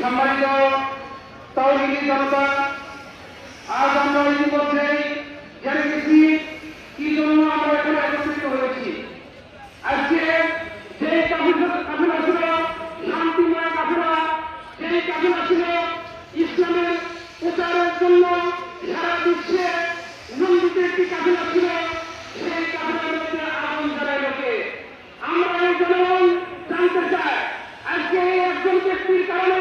সম্মানিত তৌহিদি জনতা, আজ আমরা ইতিমধ্যে জেনে গেছি কি জন্য আমরা এখানে একত্রিত হয়েছি। আজকে যে কাফিরা ছিল শান্তিময় কাফিরা যে কাফিরা ছিল ইসলামের প্রচারের জন্য সারা বিশ্বে নন্দিত একটি কাফিরা ছিল, সেই কাফিরার মধ্যে আগুন জ্বালায় লোকে। আমরা এই জনগণ জানতে চাই, আজকে এই একজন ব্যক্তির কারণে